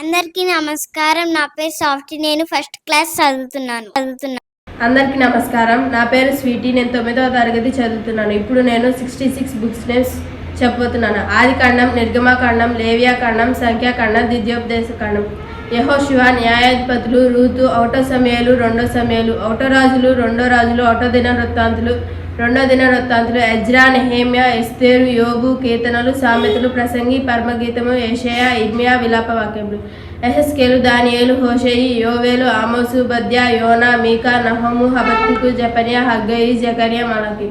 అందరికీ నమస్కారం. నా పేరు సాఫ్ట్. నేను ఫస్ట్ క్లాస్ చదువుతున్నాను. చదువుతున్నాను. అందరికీ నమస్కారం. నా పేరు స్వీటీ. నేను తొమ్మిదవ తరగతి చదువుతున్నాను. ఇప్పుడు నేను సిక్స్టీ సిక్స్ బుక్స్ నేమ్స్ చెప్పబోతున్నాను. ఆది కాండం నిర్గమాకాండం లేవ్యాకాండం సంఖ్యాకాండం ద్వితీయోపదేశ యహో శివ న్యాయాధిపతులు రూతు ఔటో సమయాలు రెండో సమయాలు ఔటో రాజులు రెండో రాజులు ఔటో దిన వృత్తాంతులు రెండో దిన వృత్తాంతులు ఎజ్రా నెహేమ్య ఎస్తేరు యోబు కీర్తనలు సామెతలు ప్రసంగి పరమగీతము ఏషయా ఇర్మియా విలాప వాక్యములు. ఎహెస్కేలు దానియేలు హోషేయి యోవేలు ఆమోసు బద్య యోనా మీకా నహము హబత్తుకు జపనియా హగ్గయి జకరియా మలకి.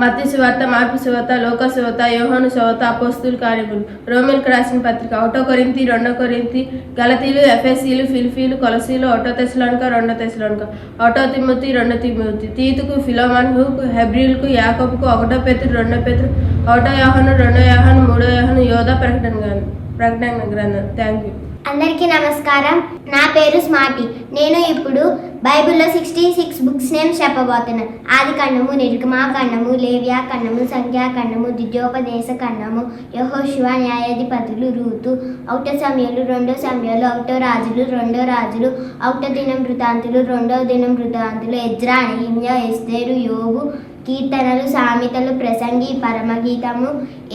మత్తి సువార్త మార్పు సువార్త లోక సువార్త యోహోను సువార్త అపోస్తులు కార్యములు రోమిల్కి రాసిన పత్రిక ఒకటో కొరింతి రెండో కొరింతి గలతీలు ఎఫ్ఎస్సీలు ఫిల్ఫీలు కొలసీలు ఒకటో తెసలోనిక రెండో తెసలోనిక ఒకటో తిమ్మతి రెండో తిమ్మతి తీతుకు ఫిలోమన్కు హెబ్రిల్కు యాకబ్కు ఒకటో పెతురు రెండో పెతురు ఒకటో యాహను రెండో యాహను మూడో యాహను యోధ ప్రకటన ప్రకటన గ్రంథం. థ్యాంక్ యూ అందరికీ నమస్కారం. నా పేరు స్మార్టి. నేను ఇప్పుడు బైబిల్లో సిక్స్టీ సిక్స్ బుక్స్ నేమ్స్ చెప్పబోతున్నాను ఆది ఖండము నిర్గమా ఖండము లేవ్యా ఖండము సంఖ్యాఖండము ఖండము ఖండము యహోశివ న్యాయాధిపతులు రూతు ఔట సమయాలు రెండో సమయాలు ఔటో రాజులు రెండో రాజులు ఔట దినం వృతాంతులు రెండో దినం వృతాంతులు ఎజ్రా నెహిమ్యా ఎస్తేరు యోగు కీర్తనలు సామెతలు ప్రసంగి పరమగీతము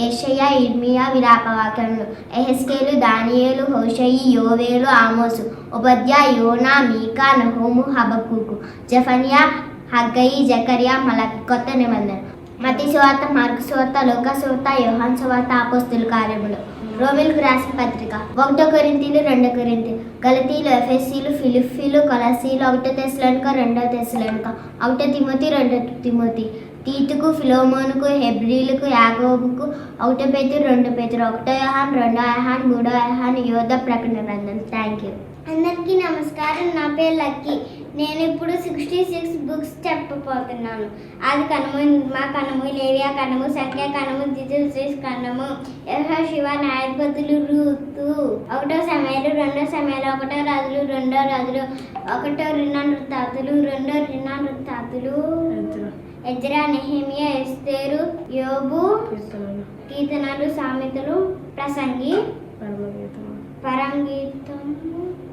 ఏషయ ఇర్మియా విలాపవాక్యములు ఎహెస్కేలు దానియేలు హోషయి యోవేలు ఆమోసు ఉపధ్యా యోనా మీకా నహోము హబకుకు జఫనియా హగ్గయి జకరియా మలక్ కొత్త నిబంధన మతి సువార్త మార్కు సువార్త లోక సువార్త యోహాన్ సువార్త అపోస్తుల కార్యములు. రోమిల్కు రాసిన పత్రిక. ఒకటో కొరింతీలు రెండో కొరింతీలు గలతీలు ఎఫ్ఎస్సీలు ఫిలిఫీలు కొలసీలు ఒకటో తెసలోనిక రెండో తెసలోనిక ఒకటో తిమోతి రెండో తిమోతి. తీతుకు ఫిలోమోనుకు హెబ్రిలకు యాగోబుకు ఒకటో పేతురు రెండో పేతురు. ఒకటో యహాన్ రెండో యహాన్ మూడో యహాన్ యోధ ప్రకటన గ్రంథం. థ్యాంక్ యూ అందరికీ నమస్కారం. నా పేరు లక్కీ. నేను ఇప్పుడు సిక్స్టీ సిక్స్ బుక్స్ చెప్పబోతున్నాను. అది కనుము మా కనుము లేవియా కనుము సంఖ్య కనుము ద్వితీయ కనుము శివ న్యాయపతులు రూతు ఒకటో సమయాలు రెండో సమయాలు ఒకటో రాజులు రెండో రాజులు ఒకటో రినా నృత్తాతులు రెండో రినా నృత్తాతులు ఎజ్రా నెహేమియా ఎస్తేరు యోబు కీర్తనలు. సామెతలు ప్రసంగి పరమగీతం పరంగీతము.